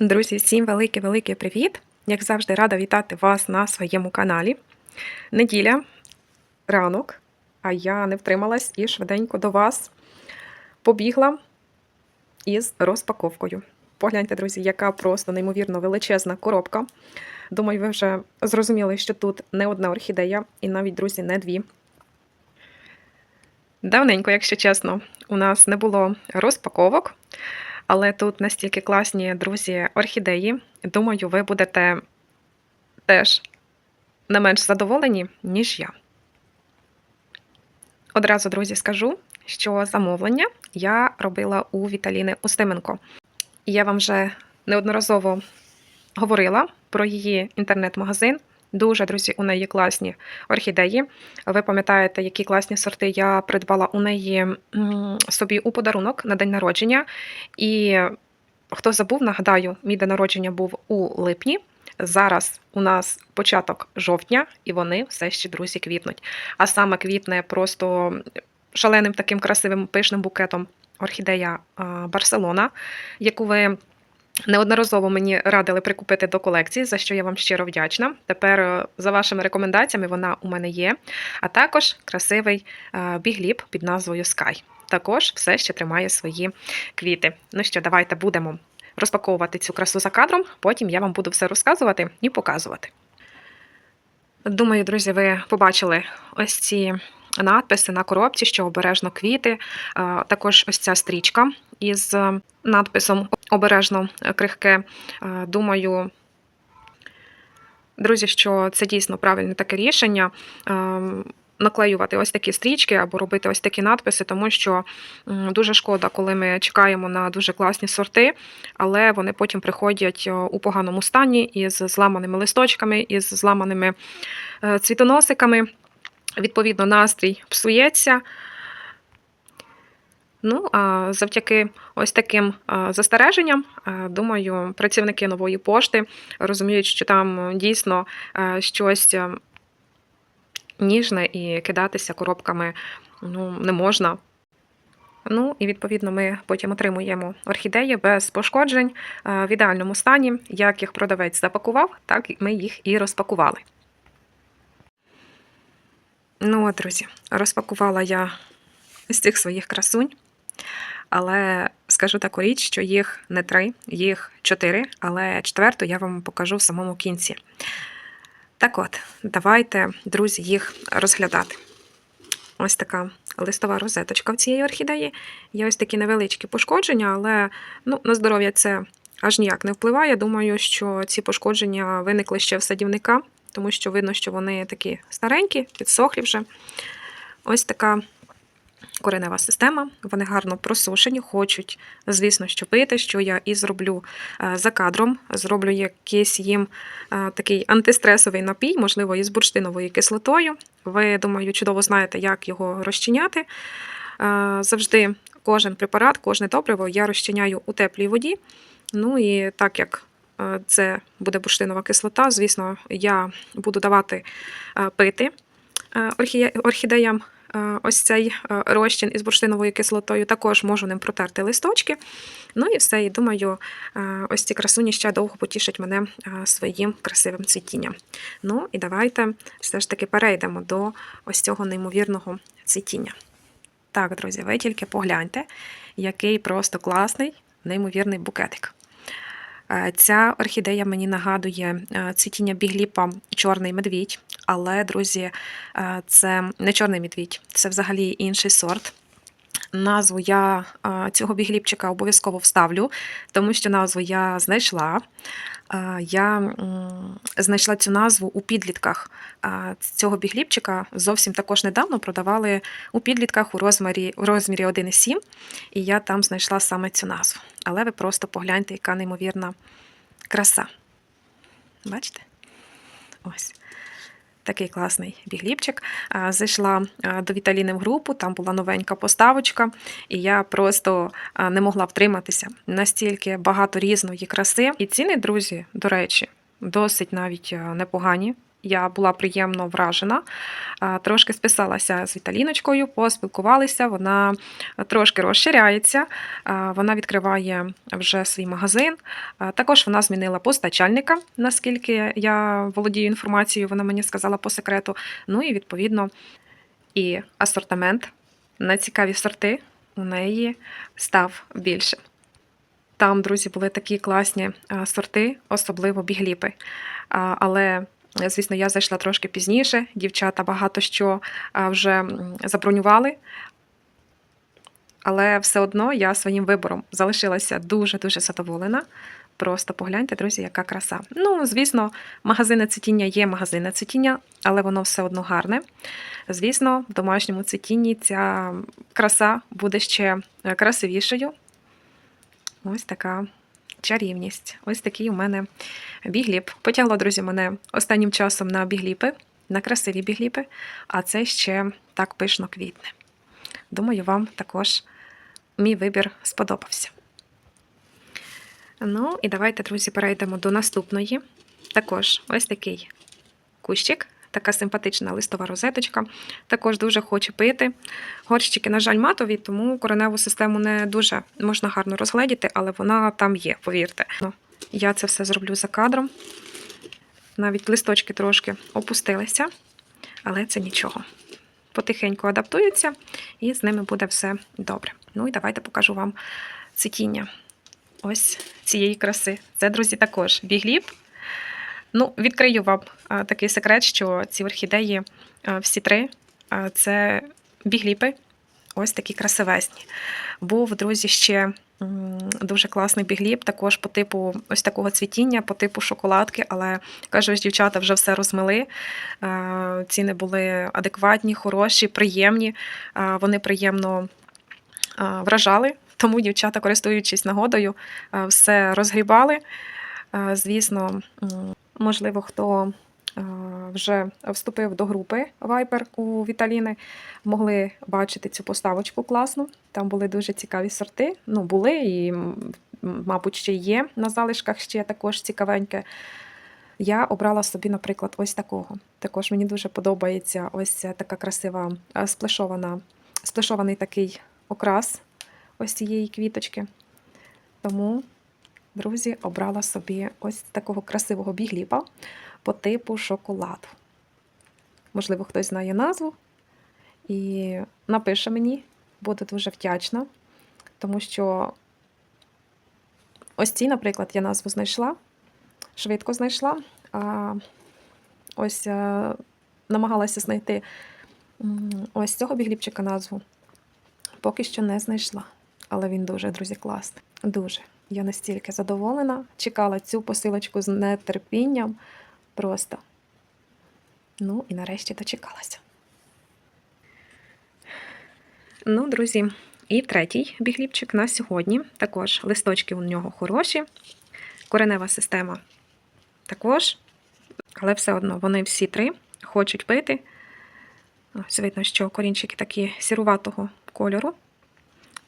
Друзі, всім великий-великий привіт! Як завжди, рада вітати вас на своєму каналі. Неділя, ранок, а я не втрималась і швиденько до вас побігла із розпаковкою. Погляньте, друзі, яка просто неймовірно величезна коробка. Думаю, ви вже зрозуміли, що тут не одна орхідея, і навіть, друзі, не дві. Давненько, якщо чесно, у нас не було розпаковок. Але тут настільки класні друзі орхідеї. Думаю, ви будете теж не менш задоволені, ніж я. Одразу, друзі, скажу, що замовлення я робила у Віталіни Устименко. Я вам вже неодноразово говорила про її інтернет-магазин. Дуже, друзі, у неї класні орхідеї. Ви пам'ятаєте, які класні сорти я придбала у неї собі у подарунок на день народження. І хто забув, нагадаю, мій день народження був у липні. Зараз у нас початок жовтня, і вони все ще, друзі, квітнуть. А саме квітне просто шаленим таким красивим пишним букетом орхідея Барселона, яку ви неодноразово мені радили прикупити до колекції, за що я вам щиро вдячна. Тепер, е, за вашими рекомендаціями, вона у мене є. А також красивий е, бігліп під назвою Sky. Також все ще тримає свої квіти. Ну що, давайте будемо розпаковувати цю красу за кадром, потім я вам буду все розказувати і показувати. Думаю, друзі, ви побачили ось ці надписи на коробці, що обережно квіти. Е, Також ось ця стрічка із е, надписом Обережно крихке. Е, Думаю, друзі, що це дійсно правильне таке рішення. Наклеювати ось такі стрічки або робити ось такі надписи, тому що дуже шкода, коли ми чекаємо на дуже класні сорти, але вони потім приходять у поганому стані із зламаними листочками, із зламаними цвітоносиками. Відповідно, настрій псується. Ну, а завдяки ось таким застереженням, думаю, працівники нової пошти розуміють, що там дійсно щось ніжне і кидатися коробками ну, не можна. Ну, і відповідно, ми потім отримуємо орхідеї без пошкоджень в ідеальному стані. Як їх продавець запакував, так ми їх і розпакували. Ну, друзі, розпакувала я з цих своїх красунь. Але скажу таку річ, що їх не три, їх чотири, але четверту я вам покажу в самому кінці. Так от, давайте, друзі, їх розглядати. Ось така листова розеточка в цієї орхідеї. Є ось такі невеличкі пошкодження, але ну, на здоров'я це аж ніяк не впливає. Думаю, що ці пошкодження виникли ще в садівника, тому що видно, що вони такі старенькі, підсохлі вже. Ось така коренева система. Вони гарно просушені, хочуть, звісно, що пити, що я і зроблю е, за кадром. Зроблю якийсь їм е, такий антистресовий напій, можливо, із бурштиновою кислотою. Ви, думаю, чудово знаєте, як його розчиняти. Е, Завжди кожен препарат, кожне добриво я розчиняю у теплій воді. Ну і так як це буде бурштинова кислота, звісно, я буду давати е, пити е, орхідеям е, ось цей е, розчин із бурштиновою кислотою. Також можу ним протерти листочки. Ну і все. І думаю, е, ось ці красуні ще довго потішать мене е, своїм красивим цвітінням. Ну і давайте все ж таки перейдемо до ось цього неймовірного цвітіння. Так, друзі, ви тільки погляньте, який просто класний, неймовірний букетик. Е, Ця орхідея мені нагадує е, цвітіння бігліпа чорний медвідь, але, друзі, е, це не чорний медвідь, це взагалі інший сорт. Назву я цього бігліпчика обов'язково вставлю, тому що назву я знайшла. Я знайшла цю назву у підлітках цього бігліпчика. Зовсім також недавно продавали у підлітках у розмірі, у розмірі 1,7, і я там знайшла саме цю назву. Але ви просто погляньте, яка неймовірна краса. Бачите? Ось. Такий класний бігліпчик. Зайшла до Віталіни в групу, там була новенька поставочка, і я просто не могла втриматися. Настільки багато різної краси. І ціни, друзі, до речі, досить навіть непогані. Я була приємно вражена. Трошки списалася з Віталіночкою, поспілкувалися. Вона трошки розширяється. Вона відкриває вже свій магазин. Також вона змінила постачальника, наскільки я володію інформацією, вона мені сказала по секрету. Ну і відповідно і асортимент на цікаві сорти у неї став більшим. Там, друзі, були такі класні сорти, особливо бігліпи. Але, звісно, я зайшла трошки пізніше. Дівчата багато що вже забронювали. Але все одно я своїм вибором залишилася дуже-дуже задоволена. Просто погляньте, друзі, яка краса. Ну, звісно, магазини цвітіння є магазини цвітіння, але воно все одно гарне. Звісно, в домашньому цвітінні ця краса буде ще е, красивішою. Ось така чарівність. Ось такий у мене бігліп. Потягло, друзі, мене останнім часом на бігліпи, на красиві бігліпи, а це ще так пишно квітне. Думаю, вам також мій вибір сподобався. Ну, і давайте, друзі, перейдемо до наступної. Також ось такий кущик, така симпатична листова розеточка. Також дуже хоче пити. Горщики, на жаль, матові, тому кореневу систему не дуже можна гарно розгледіти, але вона там є, повірте. Ну, я це все зроблю за кадром. Навіть листочки трошки опустилися, але це нічого. Потихеньку адаптуються, і з ними буде все добре. Ну і давайте покажу вам цвітіння ось цієї краси. Це, друзі, також бігліп. Ну, відкрию вам такий секрет, що ці орхідеї всі три це бігліпи, ось такі красивезні. Був, друзі, ще дуже класний бігліп, також по типу ось такого цвітіння, по типу шоколадки, але кажу, ж дівчата вже все розмили. Ціни були адекватні, хороші, приємні. Вони приємно вражали. Тому дівчата, користуючись нагодою, все розгрібали. Звісно, можливо, хто е, вже вступив до групи Viper у Віталіни, могли бачити цю поставочку класну. Там були дуже цікаві сорти. Ну, були і, мабуть, ще є на залишках ще також цікавеньке. Я обрала собі, наприклад, ось такого. Також мені дуже подобається ось така красива е, сплешована, сплешований такий окрас ось цієї квіточки. Тому, друзі, обрала собі ось такого красивого бігліпа по типу шоколаду. Можливо, хтось знає назву і напише мені, буду дуже вдячна, тому що ось ці, наприклад, я назву знайшла, швидко знайшла. А ось е, намагалася знайти ось цього бігліпчика назву. Поки що не знайшла. Але він дуже, друзі, класний. Дуже. Я настільки задоволена. Чекала цю посилочку з нетерпінням. Просто. Ну і нарешті дочекалася. Ну, друзі, і третій бігліпчик на сьогодні. Також листочки у нього хороші. Коренева система також. Але все одно вони всі три хочуть пити. Ось видно, що корінчики такі сіруватого кольору.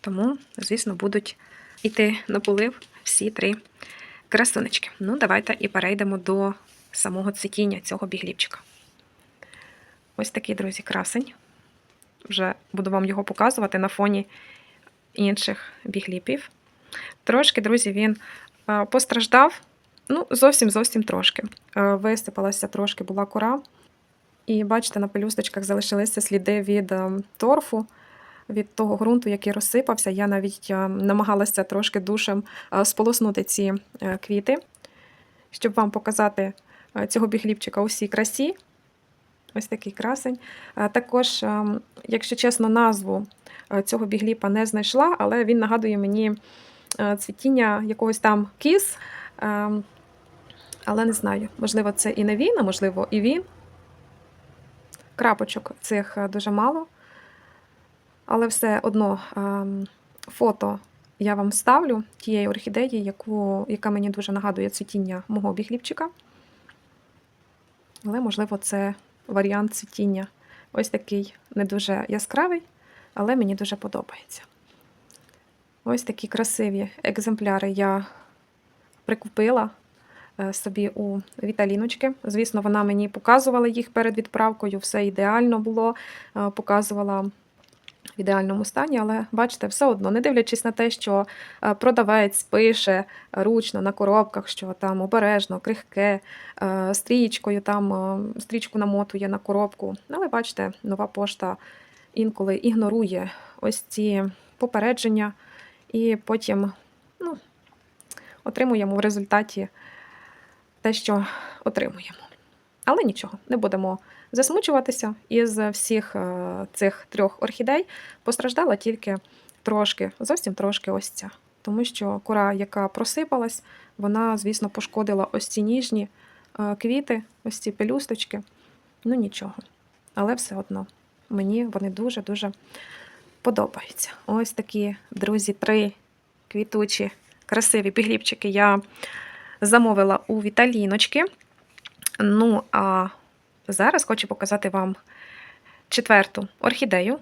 Тому, звісно, будуть йти на полив всі три красунечки. Ну, давайте і перейдемо до самого цвітіння цього бігліпчика. Ось такий, друзі, красень. Вже буду вам його показувати на фоні інших бігліпів. Трошки, друзі, він постраждав. Ну, зовсім зовсім трошки. Висипалася трошки була кора. І бачите, на пелюсточках залишилися сліди від е, торфу від того ґрунту, який розсипався. Я навіть е, намагалася трошки душем е, сполоснути ці е, квіти, щоб вам показати цього бігліпчика у всій красі. Ось такий красень. Також, якщо чесно, назву цього бігліпа не знайшла, але він нагадує мені цвітіння якогось там кіз. Е, Але не знаю, можливо, це і не він, а можливо, і він. Крапочок цих дуже мало. Але все одно ем, фото я вам ставлю тієї орхідеї, яку, яка мені дуже нагадує цвітіння мого бігліпчика. Але, можливо, це варіант цвітіння. Ось такий не дуже яскравий, але мені дуже подобається. Ось такі красиві екземпляри я прикупила. е, собі у Віталіночки. Звісно, вона мені показувала їх перед відправкою, все ідеально було, е, показувала в ідеальному стані, але бачите, все одно, не дивлячись на те, що е, продавець пише ручно на коробках, що там обережно, крихке, е, стрічкою, там е, стрічку намотує на коробку. Але бачите, нова пошта інколи ігнорує ось ці попередження, і потім ну, отримуємо в результаті те, що отримуємо. Але нічого, не будемо засмучуватися. Із всіх е, цих трьох орхідей постраждала тільки трошки, зовсім трошки ось ця. Тому що кора, яка просипалась, вона, звісно, пошкодила ось ці ніжні е, квіти, ось ці пелюсточки. Ну нічого. Але все одно мені вони дуже-дуже подобаються. Ось такі, друзі, три квітучі, красиві бігліпчики я замовила у Віталіночки. Ну, а зараз хочу показати вам четверту орхідею.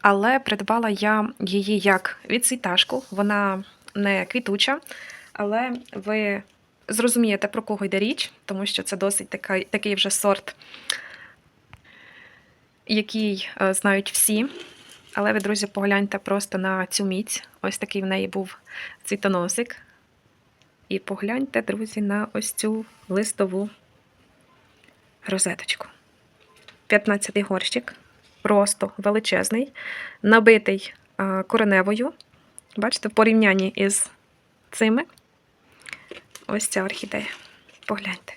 Але придбала я її як відцвіташку. Вона не квітуча, але ви зрозумієте, про кого йде річ, тому що це досить такий, такий вже сорт, який е, знають всі. Але ви, друзі, погляньте просто на цю міць. Ось такий в неї був цвітоносик. І погляньте, друзі, на ось цю листову розеточку. 15-й горщик, просто величезний, набитий а, кореневою. Бачите, в порівнянні із цими. Ось ця орхідея. Погляньте.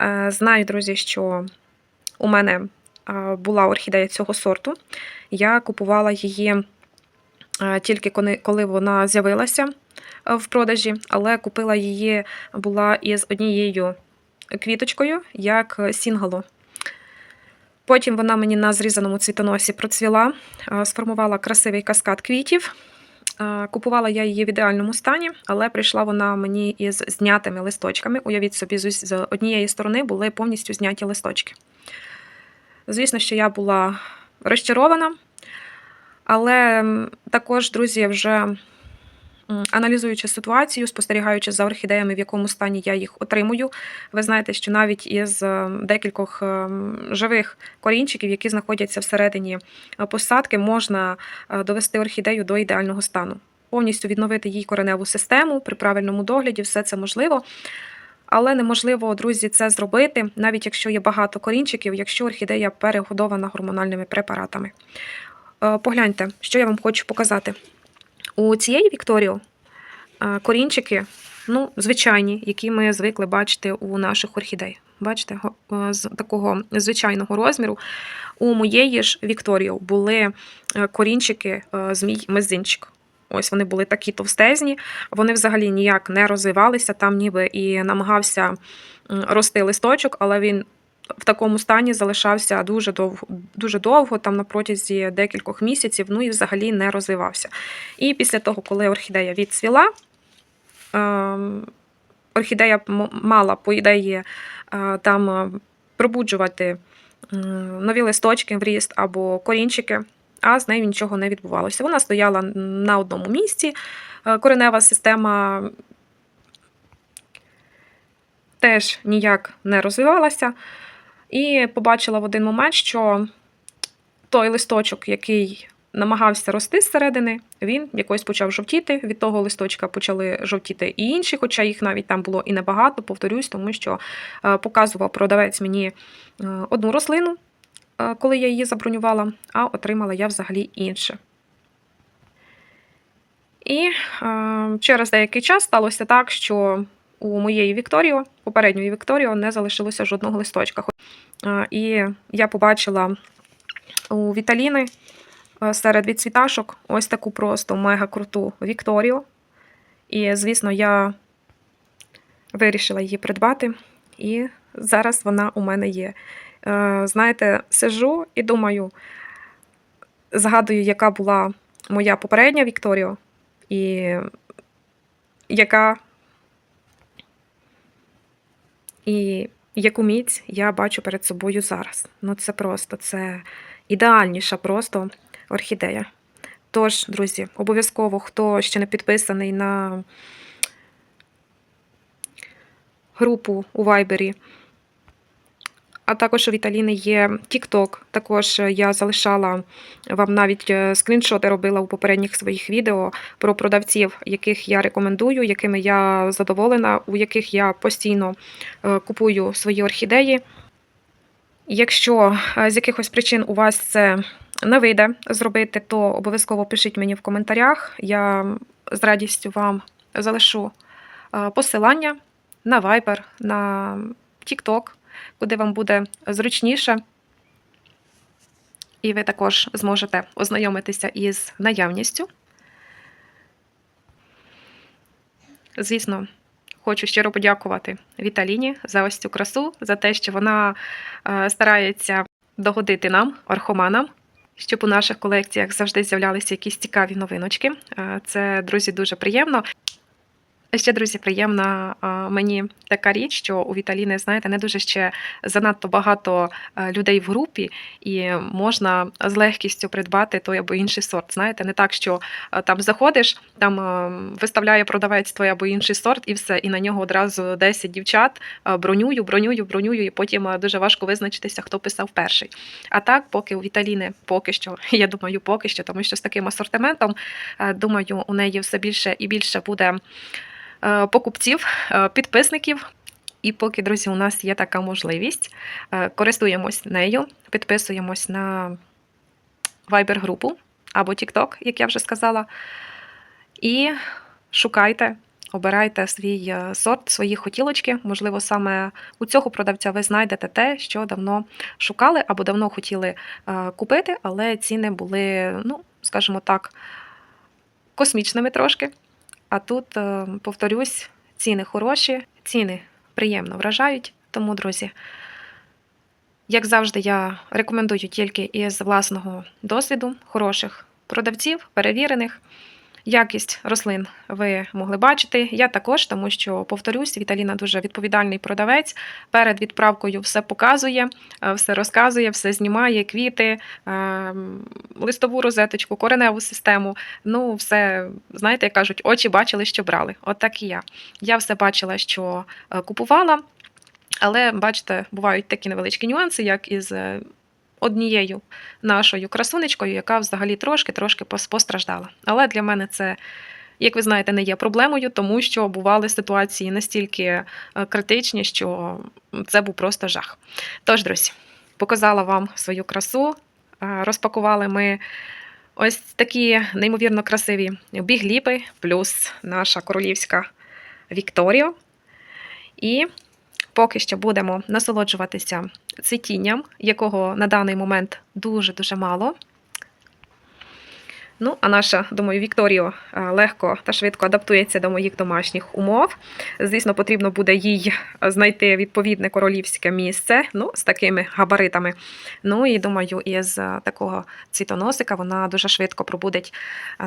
Е, Знаю, друзі, що у мене а, була орхідея цього сорту. Я купувала її тільки коли вона з'явилася в продажі, але купила її була із однією квіточкою, як сінгало. Потім вона мені на зрізаному цвітоносі процвіла, сформувала красивий каскад квітів. Купувала я її в ідеальному стані, але прийшла вона мені із знятими листочками. Уявіть собі, з однієї сторони були повністю зняті листочки. Звісно, що я була розчарована, але також, друзі, вже аналізуючи ситуацію, спостерігаючи за орхідеями, в якому стані я їх отримую, ви знаєте, що навіть із е, декількох е, живих корінчиків, які знаходяться всередині е, посадки, можна довести орхідею до ідеального стану. Повністю відновити їй кореневу систему при правильному догляді, все це можливо. Але неможливо, друзі, це зробити, навіть якщо є багато корінчиків, якщо орхідея перегодована гормональними препаратами. Погляньте, що я вам хочу показати. У цієї Вікторіо е, корінчики, ну, звичайні, які ми звикли бачити у наших орхідей. Бачите, е, з такого звичайного розміру. У моєї ж Вікторіо були е, корінчики змій мезинчик. Ось вони були такі товстезні, вони взагалі ніяк не розвивалися, там ніби і намагався рости листочок, але він в такому стані залишався дуже довго, дуже довго, там на протязі декількох місяців, ну і взагалі не розвивався. І після того, коли орхідея відцвіла, ем, орхідея мала, по ідеї, е, там е, пробуджувати нові листочки в ріст або корінчики, а з нею нічого не відбувалося. Вона стояла на одному місці, е, коренева система теж ніяк не розвивалася. І побачила в один момент, що той листочок, який намагався рости зсередини, він якось почав жовтіти. Від того листочка почали жовтіти і інші, хоча їх навіть там було і небагато, повторюсь, тому що е, показував продавець мені е, одну рослину, е, коли я її забронювала, а отримала я взагалі інше. І через деякий час сталося так, що у моєї Вікторіо, попередньої Вікторіо, не залишилося жодного листочка. Е, І я побачила у Віталіни е, серед відцвіташок ось таку просто мега круту Вікторію. І, звісно, я вирішила її придбати, і зараз вона у мене є. Е, Знаєте, сижу і думаю, згадую, яка була моя попередня Вікторіо, і яка і яку міць я бачу перед собою зараз. Ну, це просто це ідеальніша просто орхідея. Тож, друзі, обов'язково, хто ще не підписаний на групу у Вайбері. А також у Віталіни є TikTok. Також я залишала вам навіть е, скріншоти робила у попередніх своїх відео про продавців, яких я рекомендую, якими я задоволена, у яких я постійно е, купую свої орхідеї. Якщо е, з якихось причин у вас це не вийде зробити, то обов'язково пишіть мені в коментарях. Я з радістю вам залишу е, посилання на Viber, на TikTok, куди вам буде зручніше. І ви також зможете ознайомитися із наявністю. Звісно, хочу щиро подякувати Віталіні за ось цю красу, за те, що вона е, старається догодити нам, орхоманам, щоб у наших колекціях завжди з'являлися якісь цікаві новиночки. Е, Це, друзі, дуже приємно. Ще, друзі, приємна мені така річ, що у Віталіни, знаєте, не дуже ще занадто багато е, людей в групі, і можна з легкістю придбати той або інший сорт. Знаєте, не так, що е, там заходиш, там е, виставляє продавець той або інший сорт, і все, і на нього одразу 10 дівчат бронюю, бронюю, бронюю, і потім дуже важко визначитися, хто писав перший. А так, поки у Віталіни поки що, я думаю, поки що, тому що з таким асортиментом, думаю, у неї все більше і більше буде покупців, е, підписників. І поки, друзі, у нас є така можливість, е, користуємось нею, підписуємось на Viber-групу або TikTok, як я вже сказала. І шукайте, обирайте свій е, сорт, свої хотілочки. Можливо, саме у цього продавця ви знайдете те, що давно шукали або давно хотіли е, купити, але ціни були, ну, скажімо так, космічними трошки. А тут, е, повторюсь, ціни хороші, ціни приємно вражають. Тому, друзі, як завжди, я рекомендую тільки із власного досвіду хороших продавців, перевірених. Якість рослин ви могли бачити. Я також, тому що, повторюсь, Віталіна дуже відповідальний продавець. Перед відправкою все показує, е, все розказує, все знімає, квіти, е, листову розеточку, кореневу систему. Ну, все, знаєте, як кажуть, очі бачили, що брали. От так і я. Я все бачила, що е, купувала. Але бачите, бувають такі невеличкі нюанси, як із однією нашою красунечкою, яка взагалі трошки-трошки постраждала. Але для мене це, як ви знаєте, не є проблемою, тому що бували ситуації настільки е, критичні, що це був просто жах. Тож, друзі, показала вам свою красу. Е, Розпакували ми ось такі неймовірно красиві бігліпи, плюс наша королівська Вікторіо. І поки що будемо насолоджуватися цвітінням, якого на даний момент дуже-дуже мало. Ну, а наша, думаю, Вікторіо е, легко та швидко адаптується до моїх домашніх умов. Звісно, потрібно буде їй знайти відповідне королівське місце, ну, з такими габаритами. Ну і думаю, із е, такого цвітоносика вона дуже швидко пробудить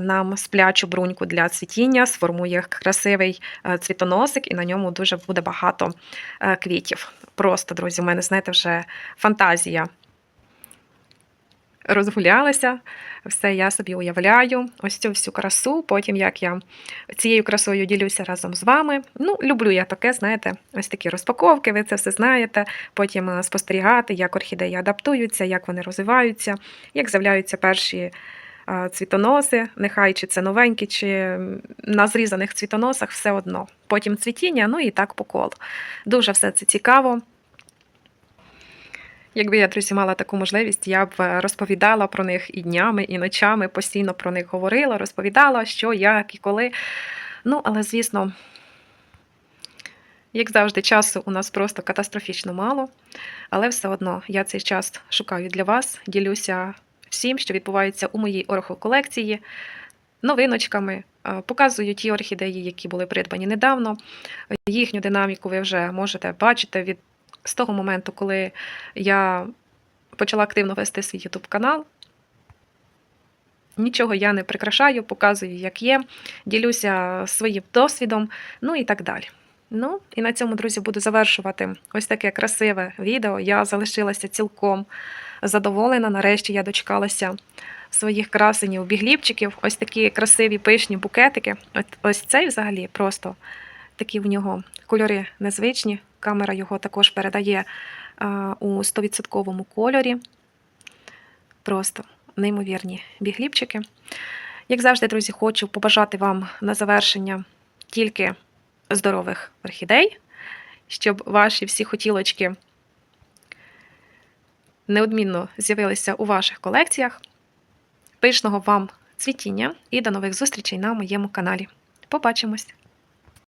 нам сплячу бруньку для цвітіння, сформує красивий е, цвітоносик, і на ньому дуже буде багато е, квітів. Просто, друзі, у мене, знаєте, вже фантазія розгулялася, все я собі уявляю, ось цю всю красу. Потім як я цією красою ділюся разом з вами. Ну, люблю я таке, знаєте, ось такі розпаковки, ви це все знаєте. Потім е, спостерігати, як орхідеї адаптуються, як вони розвиваються, як з'являються перші. е, Цвітоноси, нехай чи це новенькі, чи на зрізаних цвітоносах, все одно. Потім цвітіння, ну і так по колу. Дуже все це цікаво. Якби я, друзі, мала таку можливість, я б е, розповідала про них і днями, і ночами, постійно про них говорила, розповідала, що, як і коли. Ну, але, звісно, як завжди, часу у нас просто катастрофічно мало. Але все одно я цей час шукаю для вас, ділюся всім, що відбувається у моїй орхоколекції, новиночками, е, показую ті орхідеї, які були придбані недавно. Їхню динаміку ви вже можете бачити від з того моменту, коли я почала активно вести свій YouTube канал. Нічого я не прикрашаю, показую, як є, ділюся своїм досвідом, ну і так далі. Ну, і на цьому, друзі, буду завершувати ось таке красиве відео. Я залишилася цілком задоволена. Нарешті я дочекалася своїх красенів бігліпчиків. Ось такі красиві пишні букетики. Ось цей взагалі просто Такі в нього кольори незвичні. Камера його також передає у 100% кольорі. Просто неймовірні бігліпчики. Як завжди, друзі, хочу побажати вам на завершення тільки здорових орхідей, щоб ваші всі хотілочки неодмінно з'явилися у ваших колекціях. Пишного вам цвітіння і до нових зустрічей на моєму каналі. Побачимось!